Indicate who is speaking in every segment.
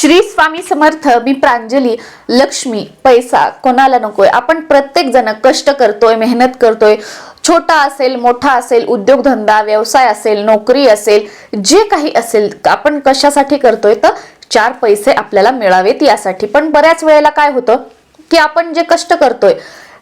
Speaker 1: श्री स्वामी समर्थ मी प्रांजली लक्ष्मी पैसा कोणाला नकोय? आपण प्रत्येक जण कष्ट करतोय मेहनत करतोय. छोटा असेल मोठा असेल उद्योगधंदा व्यवसाय असेल नोकरी असेल जे काही असेल आपण कशासाठी करतोय? तर चार पैसे आपल्याला मिळावेत यासाठी. पण बऱ्याच वेळेला काय होतं की आपण जे कष्ट करतोय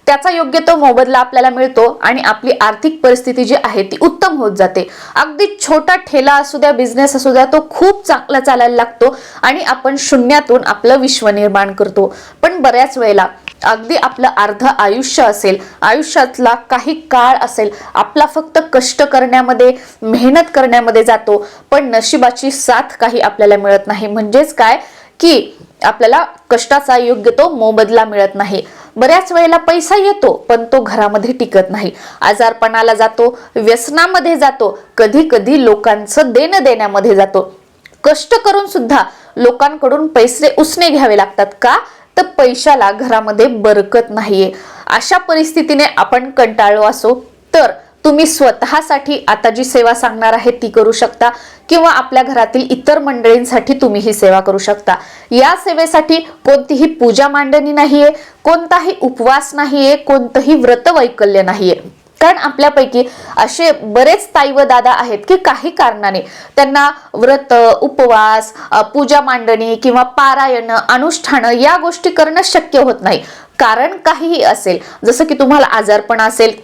Speaker 1: त्याचा योग्य तो मोबदला आपल्याला मिळतो आणि आपली आर्थिक परिस्थिती जी आहे ती उत्तम होत जाते. अगदी छोटा ठेला असू द्या बिझनेस असू द्या तो खूप चांगला चालायला लागतो आणि आपण शून्यातून आपलं विश्व निर्माण करतो. पण बऱ्याच वेळेला अगदी आपलं अर्ध आयुष्य असेल आयुष्यातला काही काळ असेल आपला फक्त कष्ट करण्यामध्ये मेहनत करण्यामध्ये जातो पण नशिबाची साथ काही आपल्याला मिळत नाही. म्हणजेच काय? की आपल्याला कष्टाचा योग्य तो मोबदला मिळत नाही. बऱ्याच वेळेला पैसा येतो पण तो घरामध्ये टिकत नाही. आजारपणाला जातो व्यसनामध्ये जातो कधी कधी लोकांचं देणं देण्यामध्ये जातो. कष्ट करून सुद्धा लोकांकडून पैसे उसने घ्यावे लागतात का? तर पैशाला घरामध्ये बरकत नाहीये. अशा परिस्थितीने आपण कंटाळलो असो तुम्ही स्वतःसाठी आता जी सेवा सांगणार आहे ती करू शकता. किंवा आपल्या घरातील इतर मंडळींसाठी तुम्ही ही सेवा करू शकता. या सेवेसाठी कोणतीही पूजा मांडणी नाहीये कोणताही उपवास नाहीये कोणतंही व्रत वैकल्य नाहीये. कारण आपल्यापैकी असे बरेच ताई व दादा आहेत की काही कारणाने त्यांना व्रत उपवास पूजा मांडणी किंवा पारायण अनुष्ठान या गोष्टी करणं शक्य होत नाही. कारण काहीही असेल जसं की तुम्हाला आजारपण असेल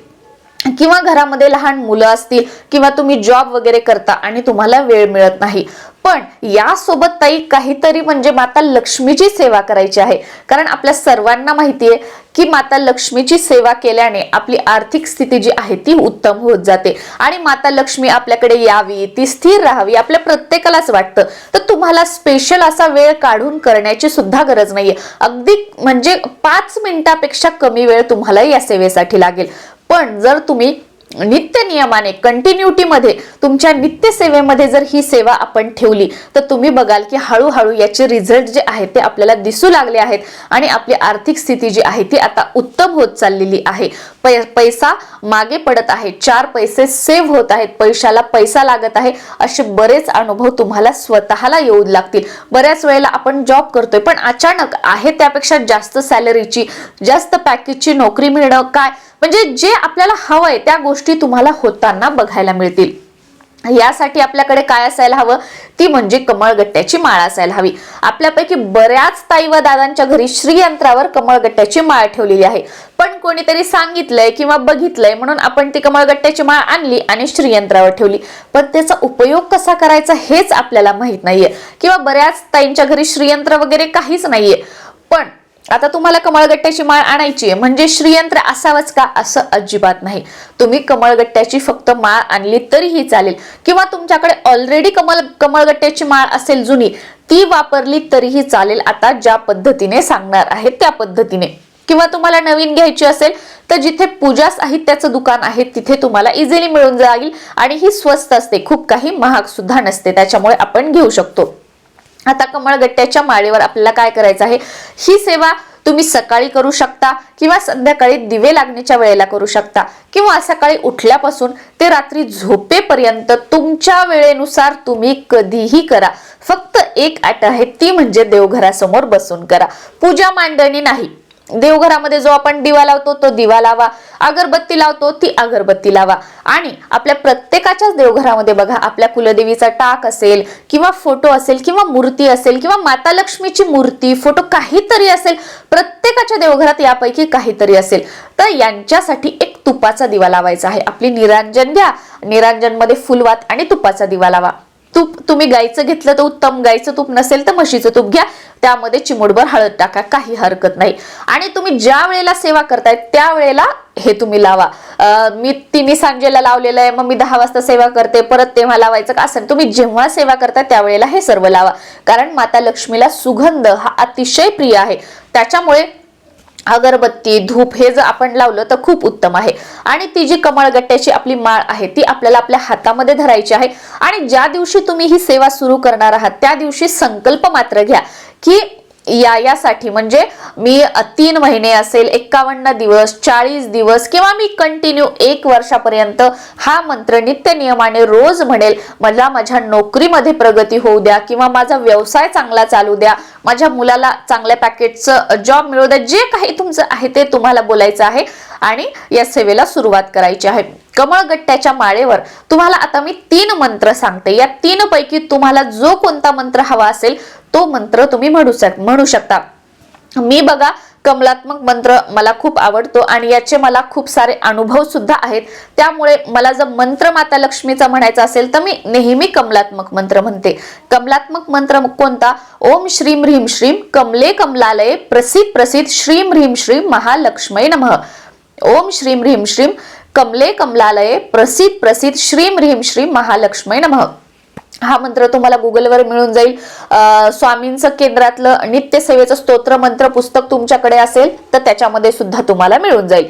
Speaker 1: किंवा घरामध्ये लहान मुलं असतील किंवा तुम्ही जॉब वगैरे करता आणि तुम्हाला वेळ मिळत नाही. पण यासोबत ताई काहीतरी म्हणजे माता लक्ष्मीची सेवा करायची आहे. कारण आपल्या सर्वांना माहितीये की माता लक्ष्मीची सेवा केल्याने आपली आर्थिक स्थिती जी आहे ती उत्तम होत जाते. आणि माता लक्ष्मी आपल्याकडे यावी ती स्थिर राहावी आपल्या प्रत्येकालाच वाटतं. तर तुम्हाला स्पेशल असा वेळ काढून करण्याची सुद्धा गरज नाहीये. अगदी म्हणजे पाच मिनिटापेक्षा कमी वेळ तुम्हाला या सेवेसाठी लागेल. पण जर तुम्ही नित्य नियमाने कंटिन्युटीमध्ये तुमच्या नित्य सेवेमध्ये जर ही सेवा आपण ठेवली तर तुम्ही बघाल की हळूहळू याचे रिझल्ट जे आहेत ते आपल्याला दिसू लागले आहेत आणि आपली आर्थिक स्थिती जी आहे ती आता उत्तम होत चाललेली आहे. पै- पैसा मागे पडत आहे चार पैसे सेव्ह होत आहेत पैशाला पैसा लागत आहे असे बरेच अनुभव तुम्हाला स्वतःला येऊ लागतील. बऱ्याच वेळेला आपण जॉब करतोय पण अचानक आहे त्यापेक्षा जास्त सॅलरीची जास्त पॅकेजची नोकरी मिळणं काय? म्हणजे जे आपल्याला हवंय त्या गोष्टी गोष्टी तुम्हाला होताना बघायला मिळतील. यासाठी आपल्याकडे काय असायला हवं? ती म्हणजे कमळगट्ट्याची माळ असायला हवी. आपल्यापैकी बऱ्याच ताई व दादांच्या घरी श्रीयंत्रावर कमळगट्ट्याची माळ ठेवलेली आहे. पण कोणीतरी सांगितलंय किंवा बघितलंय म्हणून आपण ती कमळगट्ट्याची माळ आणली आणि श्रीयंत्रावर ठेवली. पण त्याचा उपयोग कसा करायचा हेच आपल्याला माहीत नाहीये. किंवा बऱ्याच ताईंच्या घरी श्रीयंत्र वगैरे काहीच नाहीये. पण आता तुम्हाला कमळगट्ट्याची माळ आणायची आहे. म्हणजे श्रीयंत्र असावंच का? असं अजिबात नाही. तुम्ही कमळगट्ट्याची फक्त माळ आणली तरीही चालेल. किंवा तुमच्याकडे ऑलरेडी कमळ कमळगट्ट्याची माळ असेल जुनी ती वापरली तरीही चालेल. आता ज्या पद्धतीने सांगणार आहे त्या पद्धतीने. किंवा तुम्हाला नवीन घ्यायची असेल तर जिथे पूजा साहित्याचं दुकान आहे तिथे तुम्हाला इझिली मिळून जाईल आणि ही स्वस्त असते. खूप काही महाग सुद्धा नसते. त्याच्यामुळे आपण घेऊ शकतो. आता कमळगट्ट्याच्या माळेवर आपल्याला काय करायचं आहे? ही सेवा तुम्ही सकाळी करू शकता किंवा संध्याकाळी दिवे लागण्याच्या वेळेला करू शकता. किंवा सकाळी उठल्यापासून ते रात्री झोपेपर्यंत तुमच्या वेळेनुसार तुम्ही कधीही करा. फक्त एक आट आहे ती म्हणजे देवघरासमोर बसून करा. पूजा मांडणी नाही. देवघरामध्ये जो आपण दिवा लावतो तो दिवा लावा. अगरबत्ती लावतो ती अगरबत्ती लावा. आणि आपल्या प्रत्येकाच्याच देवघरामध्ये बघा आपल्या कुलदेवीचा टाक असेल किंवा फोटो असेल किंवा मूर्ती असेल किंवा माता लक्ष्मीची मूर्ती फोटो काहीतरी असेल प्रत्येकाच्या देवघरात यापैकी काहीतरी असेल. तर यांच्यासाठी एक तुपाचा दिवा लावायचा आहे. आपली निरांजन घ्या. निरांजनमध्ये फुलवात आणि तुपाचा दिवा लावा. तूप तुम्ही गाईचं घेतलं तर उत्तम गाईचं तूप नसेल तर म्हशीचं तूप घ्या. त्यामध्ये चिमुडभर हळद टाका काही हरकत नाही. आणि तुम्ही ज्या वेळेला सेवा करताय त्या वेळेला हे तुम्ही लावा. मी तिन्ही सांजेला लावलेलं आहे मग मी दहा वाजता सेवा करते परत तेव्हा लावायचं का असं तुम्ही जेव्हा सेवा करताय त्यावेळेला हे सर्व लावा. कारण माता लक्ष्मीला सुगंध हा अतिशय प्रिय आहे. त्याच्यामुळे अगरबत्ती धूप हे जर आपण लावलं तर खूप उत्तम आहे. आणि ती जी कमळगट्ट्याची आपली माळ आहे ती आपल्याला आपल्या हातामध्ये धरायची आहे. आणि ज्या दिवशी तुम्ही ही सेवा सुरू करणार आहात त्या दिवशी संकल्प मात्र घ्या की या यासाठी म्हणजे मी तीन महिने असेल एक्कावन्न दिवस चाळीस दिवस किंवा मी कंटिन्यू एक वर्षापर्यंत हा मंत्र नित्य नियमाने रोज म्हणेल मला माझ्या नोकरीमध्ये प्रगती होऊ द्या किंवा माझा व्यवसाय चांगला चालू द्या माझ्या मुलाला चांगल्या पॅकेटचं जॉब मिळू द्या. जे काही तुमचं आहे ते तुम्हाला बोलायचं आहे आणि या सेवेला सुरुवात करायची आहे. कमळगट्ट्याच्या माळेवर तुम्हाला आता मी तीन मंत्र सांगते. या तीन पैकी तुम्हाला जो कोणता मंत्र हवा असेल तो मंत्र तुम्ही म्हणू शक म्हणू शकता. मी बघा कमलात्मक मंत्र मला खूप आवडतो आणि याचे मला खूप सारे अनुभव सुद्धा आहेत. त्यामुळे मला जर मंत्र माता लक्ष्मीचा म्हणायचा असेल तर मी नेहमी कमलात्मक मंत्र म्हणते. कमलात्मक मंत्र कोणता? ओम श्रीम ह्रीम श्रीम कमले कमलालये प्रसिद्ध प्रसिद्ध श्रीम ह्रीम श्रीम महालक्ष्मी नमः. ओम श्रीम ह्रीम श्रीम कमले कमलालये प्रसिद्ध प्रसिद्ध श्रीम ह्रीम श्रीम महालक्ष्मी नमः. हा मंत्र तुम्हाला गुगलवर मिळून जाईल. स्वामींचं केंद्रातलं नित्य सेवेचं स्तोत्र मंत्र पुस्तक तुमच्याकडे असेल तर त्याच्यामध्ये सुद्धा तुम्हाला मिळून जाईल.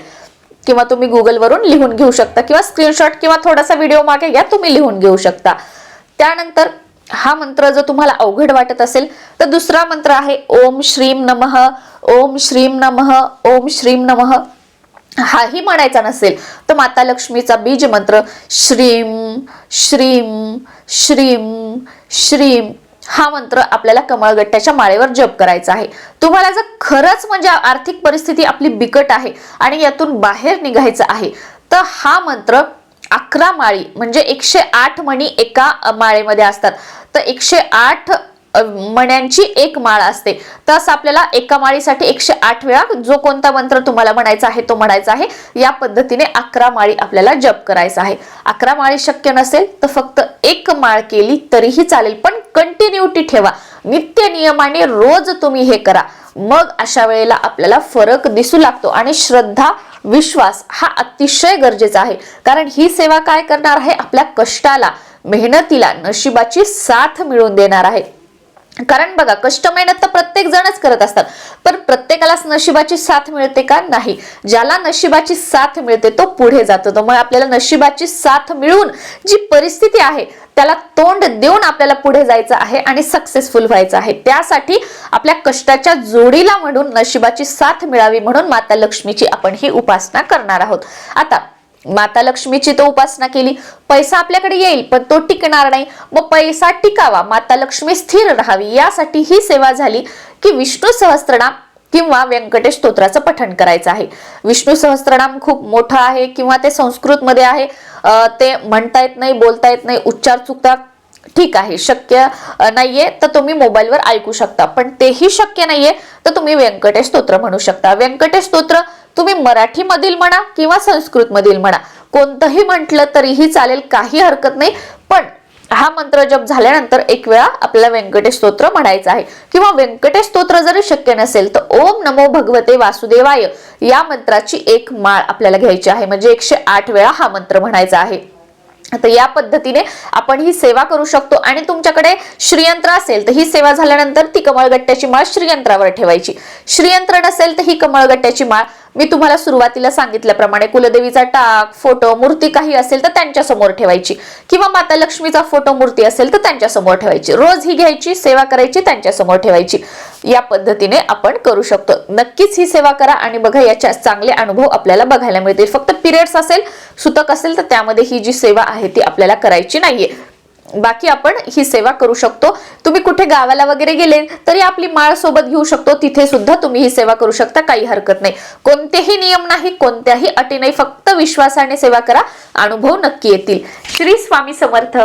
Speaker 1: किंवा तुम्ही गुगलवरून लिहून घेऊ शकता किंवा स्क्रीनशॉट किंवा थोडासा व्हिडिओ मागे घ्या तुम्ही लिहून घेऊ शकता. त्यानंतर हा मंत्र जर तुम्हाला अवघड वाटत असेल तर दुसरा मंत्र आहे ओम श्रीम नमः ओम श्रीम नमः ओम श्रीम नमः. हाही म्हणायचा नसेल तर माता लक्ष्मीचा बीज मंत्र श्रीम श्रीम श्रीम श्रीम हा मंत्र आपल्याला कमळगट्ट्याच्या माळेवर जप करायचा आहे. तुम्हाला जर खरंच म्हणजे आर्थिक परिस्थिती आपली बिकट आहे आणि यातून बाहेर निघायचं आहे तर हा मंत्र अकरा माळी म्हणजे एकशे आठ मणी एका माळेमध्ये असतात. तर एकशे आठ मण्यांची एक माळ असते. तस आपल्याला एका माळीसाठी एकशे आठ वेळा जो कोणता मंत्र तुम्हाला म्हणायचा आहे तो म्हणायचा आहे. या पद्धतीने अकरा माळी आपल्याला जप करायचा आहे. अकरा माळी शक्य नसेल तर फक्त एक माळ केली तरीही चालेल पण कंटिन्युटी ठेवा. नित्य नियमाने रोज तुम्ही हे करा. मग अशा वेळेला आपल्याला फरक दिसू लागतो आणि श्रद्धा विश्वास हा अतिशय गरजेचा आहे. कारण ही सेवा काय करणार आहे? आपल्या कष्टाला मेहनतीला नशिबाची साथ मिळवून देणार आहे. कारण बघा कष्ट मेहनत तर प्रत्येक जणच करत असतात. पण प्रत्येकालाच नशिबाची साथ मिळते का? नाही. ज्याला नशिबाची साथ मिळते तो पुढे जातो. त्यामुळे आपल्याला नशिबाची साथ मिळून जी परिस्थिती आहे त्याला तोंड देऊन आपल्याला पुढे जायचं आहे आणि सक्सेसफुल व्हायचं आहे. त्यासाठी आपल्या कष्टाच्या जोडीला म्हणून नशिबाची साथ मिळावी म्हणून माता लक्ष्मीची आपण ही उपासना करणार आहोत. आता माता लक्ष्मीची तो उपासना केली. पैसा आपल्याकडे येईल पण तो टिकणार नाही. मग पैसा टिकावा माता लक्ष्मी स्थिर राहावी यासाठी ही सेवा झाली की विष्णू सहस्त्रनाम किंवा व्यंकटेश स्तोत्राचं पठण करायचं आहे. विष्णू सहस्त्रनाम खूप मोठं आहे किंवा ते संस्कृत मध्ये आहे ते म्हणता येत नाही बोलता येत नाही उच्चार चुकतात. ठीक आहे शक्य नाहीये तर तुम्ही मोबाईलवर ऐकू शकता. पण तेही शक्य नाहीये तर तुम्ही व्यंकटेश स्तोत्र म्हणू शकता. व्यंकटेश स्तोत्र मराठीमधील मराठी मधील म्हणा किंवा संस्कृत मधील म्हणा. कोणतंही म्हटलं तरीही चालेल काही हरकत नाही. पण हा मंत्र जप झाल्यानंतर एक वेळा आपल्याला व्यंकटेश स्तोत्र म्हणायचं आहे. किंवा व्यंकटेश स्तोत्र जरी शक्य नसेल तर ओम नमो भगवते वासुदेवाय या मंत्राची एक माळ आपल्याला घ्यायची आहे. म्हणजे एकशे आठ वेळा हा मंत्र म्हणायचा आहे. तर या पद्धतीने आपण ही सेवा करू शकतो आणि तुमच्याकडे श्रीयंत्र असेल तर ही सेवा झाल्यानंतर ती कमळगट्ट्याची माळ श्रीयंत्रावर ठेवायची. श्रीयंत्र नसेल तर ही कमळगट्ट्याची माळ मी तुम्हाला सुरुवातीला सांगितल्याप्रमाणे कुलदेवीचा टाक फोटो मूर्ती काही असेल तर त्यांच्यासमोर ठेवायची. किंवा माता लक्ष्मीचा फोटो मूर्ती असेल तर त्यांच्यासमोर ठेवायची. रोज ही घ्यायची सेवा करायची त्यांच्यासमोर ठेवायची. या पद्धतीने आपण करू शकतो. नक्कीच ही सेवा करा आणि बघा याच्या चांगले अनुभव आपल्याला बघायला मिळतील. फक्त पिरियड्स असेल सुतक असेल तर त्यामध्ये ही जी सेवा आहे ती आपल्याला करायची नाहीये. बाकी आपण ही सेवा करू शकतो. तुम्ही कुठे गावाला वगैरे गेले तरी आपली माळ सोबत घेऊ शकतो. तिथे सुद्धा तुम्ही ही सेवा करू शकता काही हरकत नाही. कोणतेही नियम नाही कोणत्याही अटी नाही फक्त विश्वासाने सेवा करा. अनुभव नक्की येतील. श्री स्वामी समर्थ.